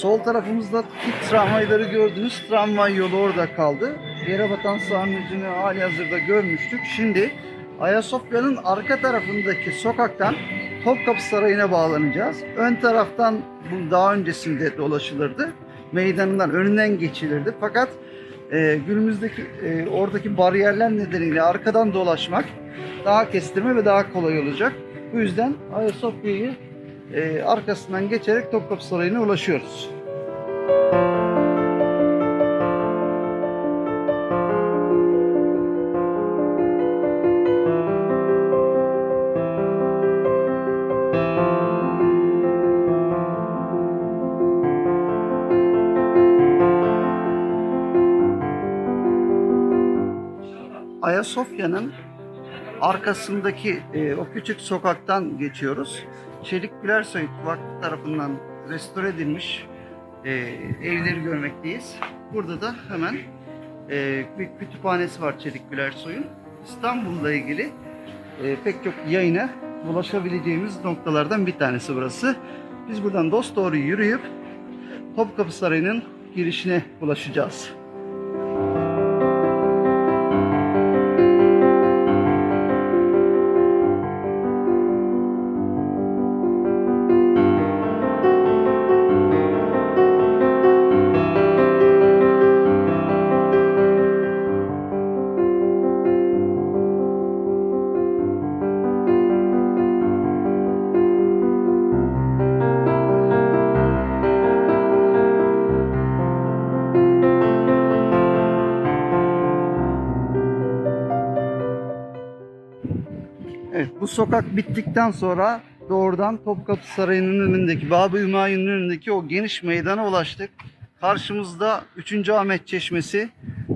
Sol tarafımızda tip tramvayları gördünüz. Tramvay yolu orada kaldı. Yere batan sarnıcını hali hazırda görmüştük. Şimdi Ayasofya'nın arka tarafındaki sokaktan Topkapı Sarayı'na bağlanacağız. Ön taraftan bu daha öncesinde dolaşılırdı. Meydanından önünden geçilirdi. Fakat e, günümüzdeki e, oradaki bariyerler nedeniyle arkadan dolaşmak daha kestirme ve daha kolay olacak. Bu yüzden Ayasofya'yı e, arkasından geçerek Topkapı Sarayı'na ulaşıyoruz. Ayasofya'nın arkasındaki e, o küçük sokaktan geçiyoruz. Çelik Gülersoy Vakfı tarafından restore edilmiş e, evleri görmekteyiz. Burada da hemen e, bir kütüphanesi var Çelik Gülersoy'un. İstanbul'la ilgili e, pek çok yayına ulaşabileceğimiz noktalardan bir tanesi burası. Biz buradan dost doğru yürüyüp Topkapı Sarayı'nın girişine ulaşacağız. Evet bu sokak bittikten sonra doğrudan Topkapı Sarayı'nın önündeki, Bab-ı Hümayun'un önündeki o geniş meydana ulaştık. Karşımızda 3. Ahmet Çeşmesi.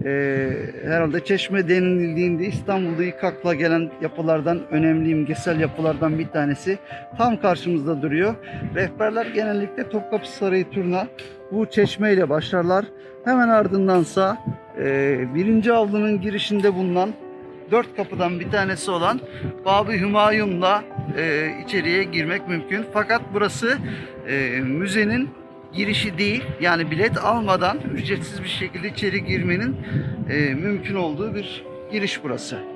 Ee, herhalde çeşme denildiğinde İstanbul'da ilk akla gelen yapılardan, önemli imgesel yapılardan bir tanesi. Tam karşımızda duruyor. Rehberler genellikle Topkapı Sarayı turuna bu çeşmeyle başlarlar. Hemen ardındansa e, birinci avlunun girişinde bulunan dört kapıdan bir tanesi olan Bab-ı Hümayun'la e, içeriye girmek mümkün. Fakat burası e, müzenin girişi değil. Yani bilet almadan ücretsiz bir şekilde içeri girmenin e, mümkün olduğu bir giriş burası.